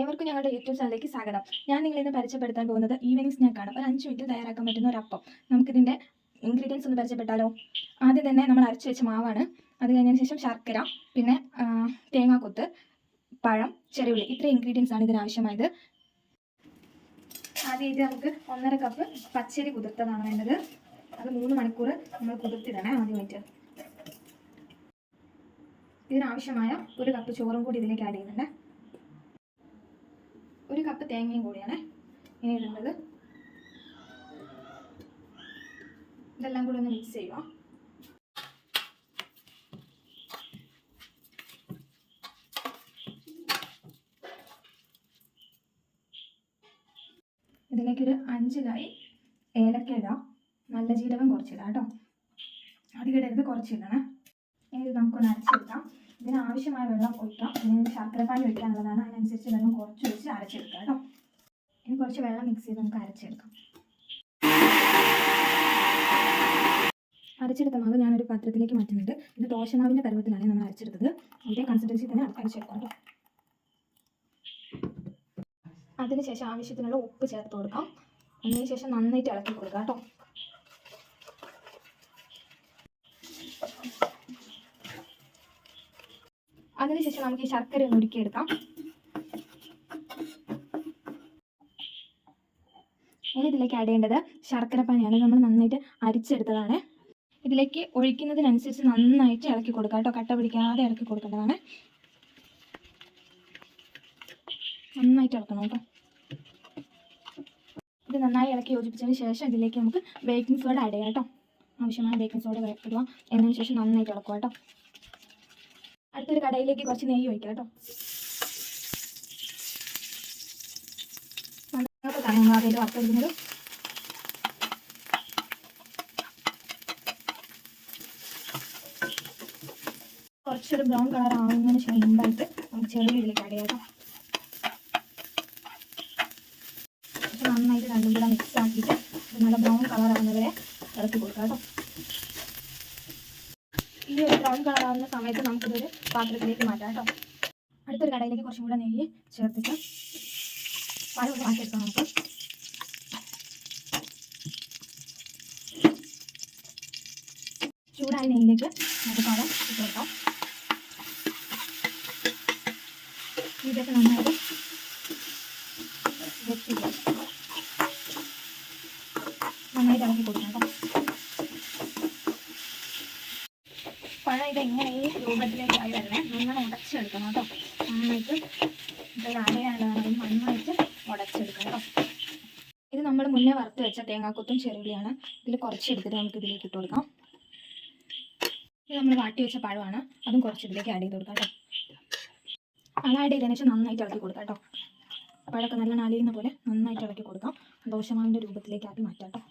ഏവർക്കും ഞങ്ങളുടെ യൂട്യൂബ് ചാനലിലേക്ക് സ്വാഗതം. ഞാൻ നിങ്ങളെ ഇന്ന് പരിചയപ്പെടുത്താൻ പോകുന്നത് ഈവനിങ് സ്നാക്കാണ് ഒരു അഞ്ച് മിനിറ്റ് തയ്യാറാക്കാൻ പറ്റുന്ന ഒരു അപ്പം നമുക്കിതിന്റെ ഇൻഗ്രീഡിയൻസ് ഒന്ന് പരിചയപ്പെട്ടാലോ? ആദ്യം തന്നെ നമ്മൾ അരച്ച് വെച്ച മാവാണ്. അത് കഴിഞ്ഞതിന് ശേഷം ശർക്കര പിന്നെ തേങ്ങാക്കൊത്ത് പഴം ചെറിയുള്ളി. ഇത്രയും ഇൻഗ്രീഡിയൻസ് ആണ് ഇതിനാവശ്യമായത് ആദ്യമായിട്ട് നമുക്ക് ഒന്നര കപ്പ് പച്ചരി കുതിർത്തതാണ് വേണ്ടത്. അത് മൂന്ന് മണിക്കൂർ നമ്മൾ കുതിർത്തിടണേ ആദ്യമായിട്ട് ഇതിനാവശ്യമായ ഒരു കപ്പ് ചോറും കൂടി ഇതിലേക്ക് ആഡ് ചെയ്യുന്നുണ്ട്. ഒരു കപ്പ് തേങ്ങയും കൂടിയാണ് ഇനി ഇടേണ്ടത്. ഇതെല്ലാം കൂടി ഒന്ന് മിക്സ് ചെയ്യുക. ഇതിലേക്കൊരു അഞ്ച് കായ് ഏലക്ക ഇടാം. നല്ല ജീരകം കുറച്ചിടാം കേട്ടോ. അധികം ഇടരുത് കുറച്ചിടണം ഇനി നമുക്കൊന്ന് അരച്ചെടുക്കാം. ഇതിന് ആവശ്യമായ വെള്ളം ഒഴിക്കാം. ഇതിന് ശർക്കരപ്പാനി ഒഴിക്കാനുള്ളതാണ്. അതിനനുസരിച്ച് വെള്ളം കുറച്ച് ഒഴിച്ച് അരച്ചെടുക്കുക കേട്ടോ. ഇനി കുറച്ച് വെള്ളം മിക്സ് ചെയ്ത് നമുക്ക് അരച്ചെടുക്കാം. അരച്ചെടുത്ത മാവ് ഞാനൊരു പാത്രത്തിലേക്ക് മാറ്റുന്നുണ്ട്. ഇത് ദോശമാവിന്റെ പരുവത്തിലാണ് നമ്മൾ അരച്ചെടുത്തത്. ഇതേ കൺസിസ്റ്റൻസി തന്നെ അരച്ചെടുക്കാം അതിനുശേഷം ആവശ്യത്തിനുള്ള ഉപ്പ് ചേർത്ത് കൊടുക്കാം. അതിനുശേഷം നന്നായിട്ട് ഇളക്കി കൊടുക്കാം കേട്ടോ. അതിനുശേഷം നമുക്ക് ഈ ശർക്കര ഒന്ന് ഉരുക്കിയെടുക്കാം. ഇനി ഇതിലേക്ക് ആഡ് ചെയ്യേണ്ടത് ശർക്കര പനിയാണ്. നമ്മൾ നന്നായിട്ട് അരിച്ചെടുത്തതാണ്. ഇതിലേക്ക് ഒഴിക്കുന്നതിനനുസരിച്ച് നന്നായിട്ട് ഇളക്കി കൊടുക്കുക കേട്ടോ. കട്ട പിടിക്കാതെ ഇളക്കി കൊടുക്കേണ്ടതാണ്. നന്നായിട്ട് ഇളക്കണം കേട്ടോ. ഇത് നന്നായി ഇളക്കി യോജിപ്പിച്ചതിന് ശേഷം ഇതിലേക്ക് നമുക്ക് ബേക്കിംഗ് സോഡ ആഡ് ചെയ്യാം കേട്ടോ. ആവശ്യമായ ബേക്കിംഗ് സോഡ ഇടുക. എന്നതിന് ശേഷം നന്നായിട്ട് ഇളക്കുക കേട്ടോ. അടുത്തൊരു കടയിലേക്ക് കുറച്ച് നെയ്യ് ഒഴിക്കാം കേട്ടോ. കുറച്ചൊരു ബ്രൗൺ കളർ ആവുന്നതിന് ശേഷം നമുക്ക് അടയാട്ടോ ആഡ് ചെയ്യാം നന്നായിട്ട് രണ്ടും കൂടെ മിക്സ് ആക്കിയിട്ട് നല്ല ബ്രൗൺ കളർ ആവുന്നവരെ ഇറക്കി കൊടുക്കാം കേട്ടോ. ആവുന്ന സമയത്ത് നമുക്കിതൊരു പാത്രത്തിലേക്ക് മാറ്റാം കേട്ടോ. അടുത്തൊരു കടയിലേക്ക് കുറച്ചും കൂടെ നെയ്യ് ചേർത്തിട്ട് പഴം ഒന്ന് മാറ്റിയെടുക്കാം നമുക്ക്. ചൂടായ നെയ്യിലേക്ക് നമുക്ക് പഴം കൊടുക്കാം. ഇതൊക്കെ നന്നായിട്ട്. നന്നായിട്ട് ഇറക്കി കൊടുക്കാം കേട്ടോ ഇത് എങ്ങനെ ഈ രൂപത്തിലേക്ക് ആയി വരണേ നിങ്ങൾ ഉടച്ചെടുക്കണം കേട്ടോ. നന്നായിട്ട് ഇത് അരയാനുള്ളതാണ് നന്നായിട്ട് ഉടച്ചെടുക്കണം കേട്ടോ. ഇത് നമ്മൾ മുന്നേ വറുത്ത് വെച്ച തേങ്ങാക്കൊത്തും ചെറുള്ളിയാണ്. ഇതിൽ കുറച്ചെടുത്തിട്ട് നമുക്ക് ഇതിലേക്ക് ഇട്ട് കൊടുക്കാം. ഇത് നമ്മൾ വാട്ടി വെച്ച പഴമാണ്. അതും കുറച്ച് ഇതിലേക്ക് ആഡ് ചെയ്ത് കൊടുക്കാം കേട്ടോ. അത് ആഡ് ചെയ്തതിന് വെച്ചാൽ നന്നായിട്ട് ഇളക്കി കൊടുക്കാം കേട്ടോ. പഴമൊക്കെ നല്ല നാലിയുന്ന പോലെ നന്നായിട്ട് ഇളക്കി കൊടുക്കാം. ദോശമാവിന്റെ രൂപത്തിലേക്ക് ആക്കി മാറ്റാം കേട്ടോ.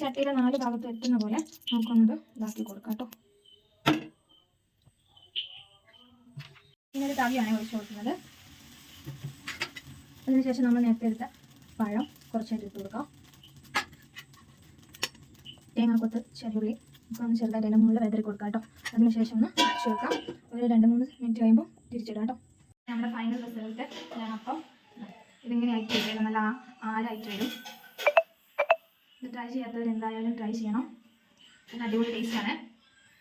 ചട്ടിയുടെ നാല് ഭാഗത്ത് എത്തുന്ന പോലെ നമുക്കൊന്നത് ഇതാക്കി കൊടുക്കാം കേട്ടോ. ഇങ്ങനൊരു തവിയാണ് ഒഴിച്ചു കൊടുക്കുന്നത്. അതിനുശേഷം നമ്മൾ നേരത്തെ എടുത്ത പഴം കുറച്ചായിട്ട് ഇട്ട് കൊടുക്കാം. തേങ്ങാക്കൊത്ത് ചെറിയുള്ളി ഒക്കെ ഒന്ന് ചെറുതായിട്ട് അതിന്റെ മുകളിൽ വെതറി കൊടുക്കാം കേട്ടോ. അതിനുശേഷം ഒന്ന് അടച്ചു വെക്കാം. ഒരു രണ്ട് മൂന്ന് മിനിറ്റ് കഴിയുമ്പോൾ തിരിച്ചിടാം കേട്ടോ. നമ്മുടെ ഫൈനൽ റിസൾട്ട് ഞാൻ അപ്പം. ഇതിങ്ങനെ ആയിട്ട് വരും നല്ല ആരായിട്ട് വരും? ട്രൈ ചെയ്യാത്തവർ എന്തായാലും ട്രൈ ചെയ്യണം. നല്ല അടിപൊളി ടേസ്റ്റാണ്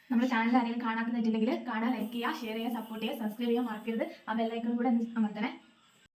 നമ്മുടെ ചാനൽ ആരെങ്കിലും കാണാത്തിട്ടുണ്ടെങ്കിൽ കാണാൻ ലൈക്ക് ചെയ്യുക ഷെയർ ചെയ്യുക സപ്പോർട്ട് ചെയ്യുക സബ്സ്ക്രൈബ് ചെയ്യാൻ മറക്കരുത് ആ ബെല്ലൈക്കൺ കൂടെ അമർത്തണേ.